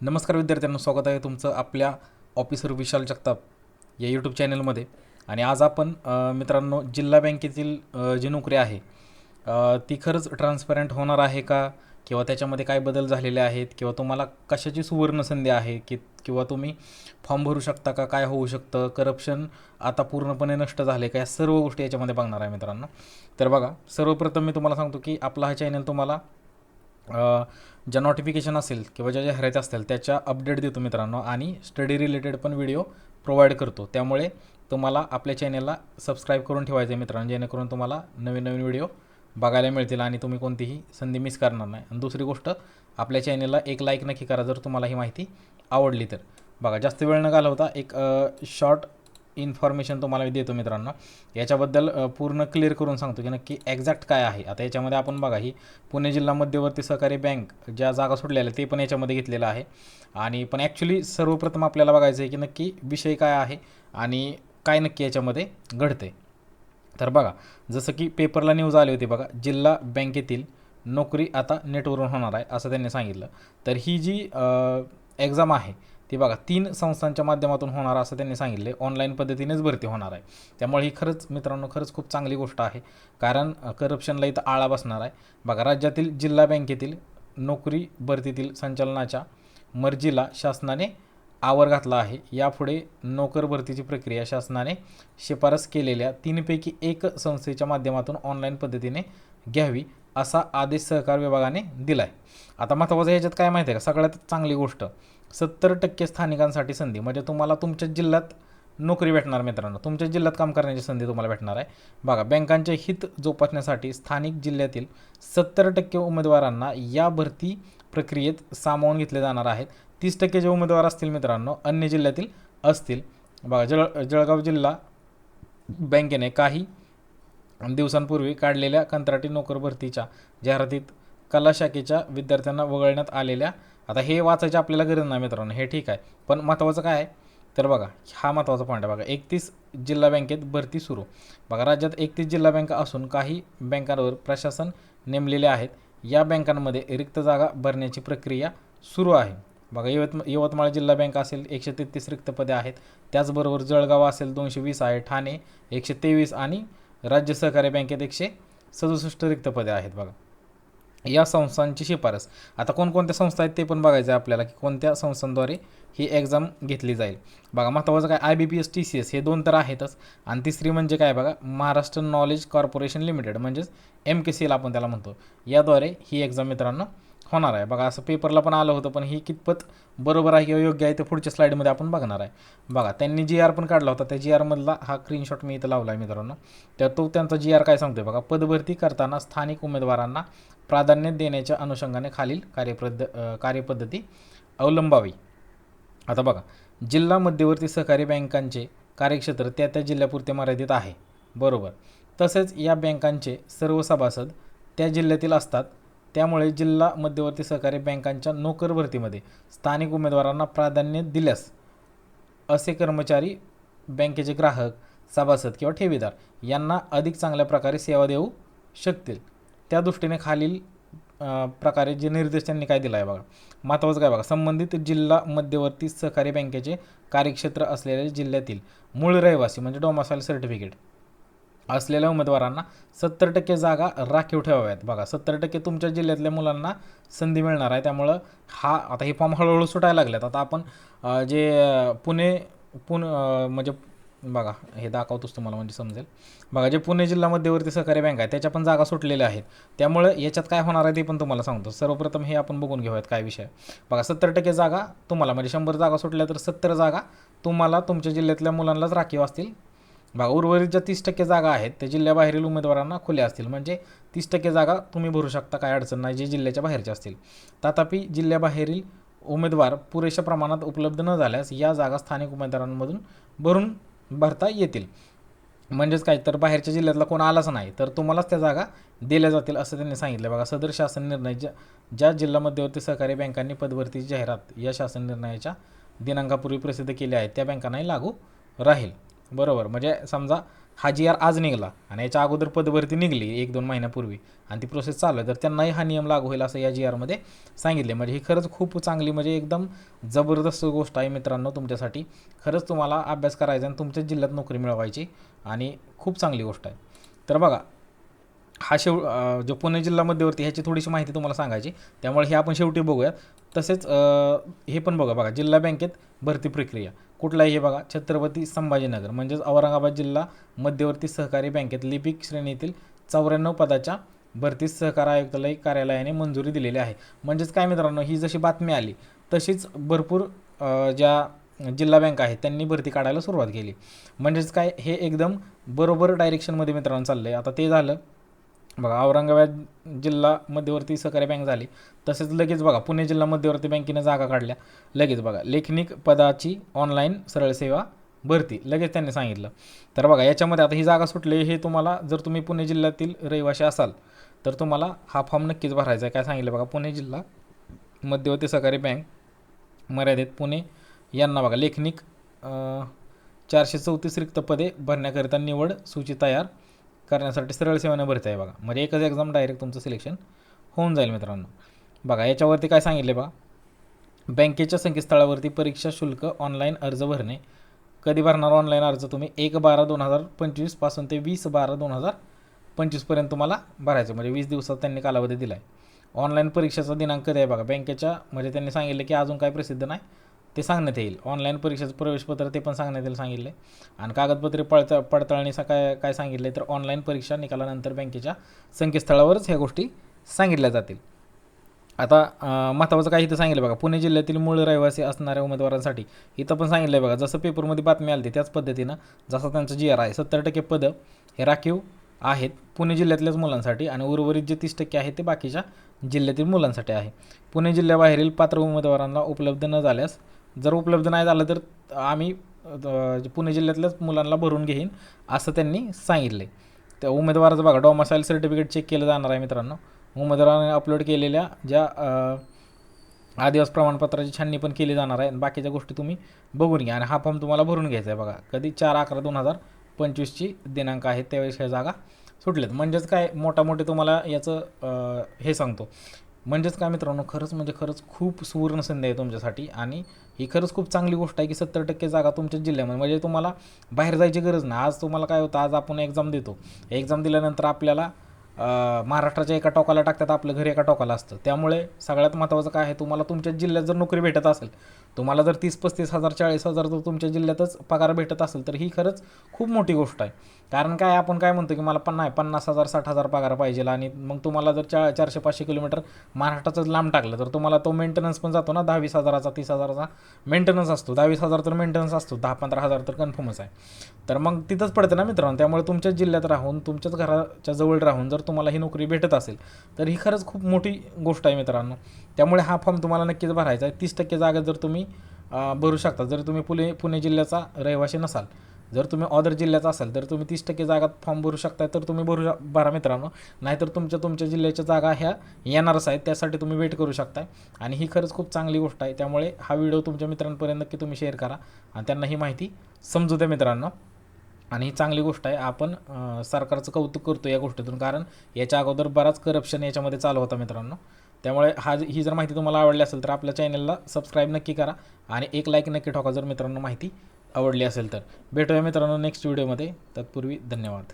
नमस्कार विद्यार्थ्यांना स्वागत आहे तुमचं आपल्या ऑफिसर विशाल जगताप या यूट्यूब चॅनलमध्ये आणि आज आपण मित्रांनो जिल्हा बँकेतील जी नोकरी आहे ती खरंच ट्रान्सपरंट होणार आहे का? किंवा त्याच्यामध्ये काय बदल झालेले आहेत? किंवा तुम्हाला कशाची सुवर्ण संधी आहे की किंवा तुम्ही फॉर्म भरू शकता का? काय होऊ शकतं? करप्शन आता पूर्णपणे नष्ट झाले का? या सर्व गोष्टी याच्यामध्ये बघणार आहे मित्रांनो. तर बघा सर्वप्रथम मी तुम्हाला सांगतो की आपला हा चॅनल तुम्हाला ज्या नोटिफिकेशन असेल किंवा ज्या ज्या हरायच्या असतील त्याच्या अपडेट देतो मित्रांनो. आणि स्टडी रिलेटेड पण व्हिडिओ प्रोव्हाइड करतो. त्यामुळे तुम्हाला आपल्या चॅनलला सबस्क्राईब करून ठेवायचं आहे मित्रांनो जेणेकरून तुम्हाला नवीन नवीन व्हिडिओ बघायला मिळतील आणि तुम्ही कोणतीही संधी मिस करणार नाही. आणि दुसरी गोष्ट आपल्या चॅनलला एक लाईक नक्की करा जर तुम्हाला ही माहिती आवडली तर. बघा जास्त वेळ न घालवता एक शॉर्ट इन्फॉर्मेशन तुम्हाला मी देतो मित्रांनो. याच्याबद्दल पूर्ण क्लिअर करून सांगतो की नक्की एक्झॅक्ट काय आहे. आता याच्यामध्ये आपण बघा ही पुणे जिल्हा मध्यवर्ती सहकारी बँक ज्या जागा सोडलेल्या ते पण याच्यामध्ये घेतलेलं आहे. आणि पण ॲक्च्युली सर्वप्रथम आपल्याला बघायचं आहे की नक्की विषय काय आहे आणि काय नक्की याच्यामध्ये घडते तर बघा जसं की पेपरला न्यूज आली होती बघा जिल्हा बँकेतील नोकरी आता नेटवरून होणार आहे असं त्यांनी सांगितलं. तर ही जी एक्झाम आहे ती बघा तीन संस्थांच्या माध्यमातून होणार असं त्यांनी सांगितले ऑनलाईन पद्धतीनेच भरती होणार आहे. त्यामुळे ही खरंच मित्रांनो खरंच खूप चांगली गोष्ट आहे. कारण करप्शनला इथं आळा बसणार आहे. बघा राज्यातील जिल्हा बँकेतील नोकरी भरतीतील संचालनाच्या मर्जीला शासनाने आवर घातला आहे. यापुढे नोकर भरतीची प्रक्रिया शासनाने शिफारस केलेल्या तीनपैकी एक संस्थेच्या माध्यमातून ऑनलाईन पद्धतीने घ्यावी असा आदेश सहकार विभागाने दिला आहे आता महत्त्वाचं ह्याच्यात काय माहिती आहे का? सगळ्यात चांगली गोष्ट सत्तर टक्के स्थानिकांसाठी संधी म्हणजे तुम्हाला तुमच्या जिल्ह्यात नोकरी भेटणार मित्रांनो. तुमच्या जिल्ह्यात काम करण्याची संधी तुम्हाला भेटणार आहे. बघा बँकांचे हित जोपासण्यासाठी स्थानिक जिल्ह्यातील सत्तर टक्के उमेदवारांना या भरती प्रक्रियेत सामावून घेतले जाणार आहेत. तीस टक्के जे उमेदवार असतील मित्रांनो अन्य जिल्ह्यातील असतील. बघा जळ जळगाव जिल्हा बँकेने काही दिवसांपूर्वी काढलेल्या कंत्राटी नोकर भरतीच्या जाहिरातीत कला शाखेच्या विद्यार्थ्यांना वगळण्यात आलेल्या आता हे वाचायची आपल्याला गरज नाही मित्रांनो हे ठीक आहे. पण महत्त्वाचं काय आहे? तर बघा हा महत्त्वाचा पॉईंट आहे. बघा एकतीस जिल्हा बँकेत भरती सुरू. बघा राज्यात एकतीस जिल्हा बँका असून काही बँकांवर प्रशासन नेमलेले आहेत. या बँकांमध्ये रिक्त जागा भरण्याची प्रक्रिया सुरू आहे. बघा यवतमा यवतमाळ जिल्हा बँक असेल एकशे तेहतीस रिक्त पदे आहेत. त्याचबरोबर जळगाव असेल दोनशे वीस आहे. ठाणे एकशे तेवीस आणि राज्य सहकारी बँकेत एकशे सदुसष्ट रिक्त पदे आहेत बघा. या संस्थांची शिफारस. आता कोणकोणत्या संस्था आहेत ते पण बघायचं आहे आपल्याला की कोणत्या संस्थांद्वारे ही एक्झाम घेतली जाईल. बघा महत्त्वाचं काय? I B P S T C S हे दोन तर आहेतच. आणि तिसरी म्हणजे काय बघा? महाराष्ट्र नॉलेज कॉर्पोरेशन लिमिटेड म्हणजेच एम के सी एल आपण त्याला म्हणतो. याद्वारे ही एक्झाम मित्रांनो होणार आहे. बघा असं पेपरला पण आलं होतं पण ही कितपत बरोबर आहे किंवा योग्य आहे ते पुढच्या स्लाईडमध्ये आपण बघणार आहे. बघा त्यांनी जी आर पण काढला होता. त्या जी आरमधला हा स्क्रीनशॉट मी इथं लावला आहे मित्रांनो. तर तो त्यांचा जी आर काय सांगतोय बघा पदभरती करताना स्थानिक उमेदवारांना प्राधान्य देण्याच्या अनुषंगाने खालील कार्यपद्ध कार्यपद्धती अवलंबावी. आता बघा जिल्हा मध्यवर्ती सहकारी बँकांचे कार्यक्षेत्र त्या त्या जिल्ह्यापुरते मर्यादित आहे. बरोबर. तसेच या बँकांचे सर्व सभासद त्या जिल्ह्यातील असतात. त्यामुळे जिल्हा मध्यवर्ती सहकारी बँकांच्या नोकर भरतीमध्ये स्थानिक उमेदवारांना प्राधान्य दिल्यास असे कर्मचारी बँकेचे ग्राहक सभासद किंवा ठेवीदार यांना अधिक चांगल्या प्रकारे सेवा देऊ शकतील. त्या दृष्टीने खालील प्रकारे जे निर्देश त्यांनी काय दिला आहे बघा. महत्त्वाचं काय बघा? संबंधित जिल्हा मध्यवर्ती सहकारी बँकेचे कार्यक्षेत्र असलेल्या जिल्ह्यातील मूळ रहिवासी म्हणजे डोमासाईल सर्टिफिकेट असलेल्या उमेदवारांना सत्तर टक्के जागा राखीव ठेवाव्यात. बघा सत्तर टक्के तुमच्या जिल्ह्यातल्या मुलांना संधी मिळणार आहे. त्यामुळं हा आता हे फॉर्म हळूहळू सुटायला लागलेत. आता आपण जे पुणे पुणे म्हणजे बघा हे दाखवतोच तुम्हाला म्हणजे समजेल. बघा जे पुणे जिल्हा मध्यवर्ती सहकारी बँक आहे त्याच्या पण जागा सुटलेल्या आहेत. त्यामुळं याच्यात काय होणार आहे ते पण तुम्हाला सांगतो. सर्वप्रथम हे आपण बघून घेऊयात काय विषय बघा सत्तर टक्के जागा तुम्हाला म्हणजे शंभर जागा सुटल्या तर सत्तर जागा तुम्हाला तुमच्या जिल्ह्यातल्या मुलांनाच राखीव असतील. बघा उर्वरित ज्या तीस टक्के जागा आहेत त्या जिल्ह्याबाहेरील उमेदवारांना खुल्या असतील. म्हणजे तीस टक्के जागा तुम्ही भरू शकता काय अडचण नाही जे जिल्ह्याच्या बाहेरच्या असतील. तथापि जिल्ह्याबाहेरील उमेदवार पुरेशा प्रमाणात उपलब्ध न झाल्यास या जागा स्थानिक उमेदवारांमधून भरून भरता येतील. म्हणजेच काय तर बाहेरच्या जिल्ह्यातला कोण आलाच नाही तर तुम्हालाच त्या जागा दिल्या जातील असं त्यांनी सांगितलं. बघा सदर शासन निर्णय ज्या ज्या जिल्हा मध्यवर्ती सहकारी बँकांनी पदभरतीची जाहिरात या शासन निर्णयाच्या दिनांकापूर्वी प्रसिद्ध केली आहे त्या बँकांनाही लागू राहील. बरोबर. म्हणजे समजा हा जी आर आज निघाला आणि याच्या अगोदर पदभरती निघली एक दोन महिन्यापूर्वी आणि ती प्रोसेस चालू आहे तर त्यांनाही हा नियम लागू होईल असं या जी आरमध्ये सांगितले म्हणजे ही खरंच खूप चांगली म्हणजे एकदम जबरदस्त गोष्ट आहे मित्रांनो तुमच्यासाठी. खरंच तुम्हाला अभ्यास करायचा आणि तुमच्याच जिल्ह्यात नोकरी मिळवायची आणि खूप चांगली गोष्ट आहे. तर बघा हा शेव जो पुणे जिल्हा मध्यवर्ती ह्याची थोडीशी माहिती तुम्हाला सांगायची त्यामुळे हे आपण शेवटी बघूयात. तसेच हे पण बघा बघा जिल्हा बँकेत भरती प्रक्रिया. कुठलाही हे बघा छत्रपती संभाजीनगर म्हणजेच औरंगाबाद जिल्हा मध्यवर्ती सहकारी बँकेत लिपिक श्रेणीतील चौऱ्याण्णव पदाच्या भरतीस सहकार आयुक्तालय कार्यालयाने मंजुरी दिलेली आहे. म्हणजेच काय मित्रांनो ही जशी बातमी आली तशीच भरपूर ज्या जिल्हा बँक आहेत त्यांनी भरती काढायला सुरुवात केली. म्हणजेच काय हे एकदम बरोबर डायरेक्शनमध्ये मित्रांनो चाललं आहे आता ते झालं बघा औरंगाबाद जिल्हा मध्यवर्ती सहकारी बँक झाली. तसेच लगेच बघा पुणे जिल्हा मध्यवर्ती बँकेने जागा काढल्या. लगेच बघा लेखनिक पदाची ऑनलाईन सरळ सेवा भरती. लगेच त्यांनी सांगितलं. तर बघा याच्यामध्ये आता ही जागा सुटली हे तुम्हाला जर तुम्ही पुणे जिल्ह्यातील रहिवासी असाल तर तुम्हाला हा फॉर्म नक्कीच भरायचा आहे. काय सांगितलं बघा पुणे जिल्हा मध्यवर्ती सहकारी बँक मर्यादित पुणे यांना बघा लेखनिक चारशे चौतीस रिक्त पदे भरण्याकरिता निवड सूची तयार करण्यासाठी सरळ सेवाने भरता आहे बघा. म्हणजे एकच एक्झाम डायरेक्ट तुमचं सिलेक्शन होऊन जाईल मित्रांनो. बघा याच्यावरती काय सांगितले बघा. बँकेच्या संकेतस्थळावरती परीक्षा शुल्क ऑनलाईन अर्ज भरणे. कधी भरणार ऑनलाईन अर्ज तुम्ही? एक बारा दोन हजार पंचवीसपासून ते वीस बारा दोन हजार पंचवीसपर्यंत तुम्हाला भरायचं. म्हणजे वीस दिवसात त्यांनी कालावधी दिला आहे ऑनलाईन परीक्षेचा दिनांक आहे बघा? बँकेच्या म्हणजे त्यांनी सांगितलं की अजून काय प्रसिद्ध नाही. ते सांगण्यात येईल. ऑनलाईन परीक्षेचं प्रवेशपत्र ते पण सांगण्यात येईल सांगितले आणि कागदपत्रे पडता पडताळणीचा काय काय सांगितले तर ऑनलाईन परीक्षा निकालानंतर बँकेच्या संकेतस्थळावरच ह्या गोष्टी सांगितल्या जातील. आता महत्त्वाचं काही इथं सांगितलं बघा पुणे जिल्ह्यातील मूळ रहिवासी असणाऱ्या उमेदवारांसाठी इथं पण सांगितलं आहे बघा जसं पेपरमध्ये बातमी आली त्याच पद्धतीनं जसं त्यांचं जी आर आहे सत्तर टक्के पदं हे राखीव आहेत पुणे जिल्ह्यातल्याच मुलांसाठी आणि उर्वरित जे तीस टक्के आहे ते बाकीच्या जिल्ह्यातील मुलांसाठी आहे. पुणे जिल्ह्याबाहेरील पात्र उमेदवारांना उपलब्ध न झाल्यास जर उपलब्ध नाही झालं तर आम्ही पुणे जिल्ह्यातल्याच मुलांना भरून घेईन असं त्यांनी सांगितलं आहे त्या उमेदवाराचं बघा डॉमसाईल सर्टिफिकेट चेक केलं जाणार आहे मित्रांनो. उमेदवाराने अपलोड केलेल्या ज्या आदिवास प्रमाणपत्राची छाननी पण केली जाणार आहे. आणि बाकीच्या गोष्टी तुम्ही बघून घ्या. आणि हा फॉर्म तुम्हाला भरून घ्यायचा आहे बघा. कधी चार अकरा दोन हजार पंचवीसची दिनांक आहे त्यावेळेस ह्या जागा सुटल्यात. म्हणजेच काय मोठामोठे तुम्हाला याचं हे सांगतो. म्हणजेच काय मित्रांनो खरंच म्हणजे खरंच खूप सुवर्ण संधी आहे तुमच्यासाठी आणि ही खरंच खूप चांगली गोष्ट आहे की सत्तर टक्के जागा तुमच्या जिल्ह्यामध्ये म्हणजे तुम्हाला बाहेर जायची गरज नाही. आज तुम्हाला काय होतं आज आपण एक्झाम देतो. एक्झाम दिल्यानंतर आपल्याला महाराष्ट्राच्या एका टोकाला टाकतात आपलं घर एका टोकाला असतं. त्यामुळे सगळ्यात महत्त्वाचं काय आहे तुम्हाला तुमच्या जिल्ह्यात जर नोकरी भेटत असेल तुम्हाला जर तीस पस्तीस हजार चाळीस हजार जर तुमच्या जिल्ह्यातच पगार भेटत असेल तर ही खरंच खूप मोठी गोष्ट आहे. कारण काय आपण काय म्हणतो की मला पन्ना पन्नास हजार साठ हजार पगार पाहिजे आणि मग तुम्हाला जर चा चारशे पाचशे किलोमीटर महाराष्ट्राचंच लांब टाकलं तर तुम्हाला तो मेंटेनन्स पण जातो ना दहावीस हजाराचा तीस हजाराचा मेंटेनन्स असतो. दहावीस हजार तर मेंटेनन्स असतो दहा पंधरा हजार तर कन्फर्मच आहे. तर मग तिथंच पडतं ना मित्रांनो त्यामुळे तुमच्याच जिल्ह्यात राहून तुमच्याच घराच्या जवळ राहून जर तुम्हाला ही नोकरी भेटत असेल तर ही खरंच खूप मोठी गोष्ट आहे मित्रांनो. त्यामुळे हा फॉर्म तुम्हाला नक्कीच भरायचा आहे. तीस टक्के जागा जर तुम्ही भरू शकता. जर तुम्ही पुणे पुणे जिल्ह्याचा रहिवासी नसाल जर तुम्ही ऑदर जिल्ह्याचा असाल तर तुम्ही तीस टक्के जागा फॉर्म भरू शकता. तर तुम्ही भरू शक- भरा मित्रांनो. नाहीतर तुमच्या तुमच्या जिल्ह्याच्या जागा ह्या येणारच आहेत. त्यासाठी तुम्ही वेट करू शकताय. आणि ही खरंच खूप चांगली गोष्ट आहे. त्यामुळे हा व्हिडिओ तुमच्या मित्रांपर्यंत नक्की तुम्ही शेअर करा. आणि त्यांना ही माहिती समजू द्या मित्रांनो. आणि ही चांगली गोष्ट आहे. आपण सरकारचं कौतुक करतो या गोष्टीतून. कारण याच्या अगोदर बराच करप्शन याच्यामध्ये चालू होता मित्रांनो. त्यामुळे हा ही जर माहिती तुम्हाला आवडली असेल तर आपल्या चॅनलला सबस्क्राईब नक्की करा आणि एक लाईक नक्की ठोका जर मित्रांनो माहिती आवडली असेल तर. भेटूया मित्रांनो नेक्स्ट व्हिडिओमध्ये. तत्पूर्वी धन्यवाद.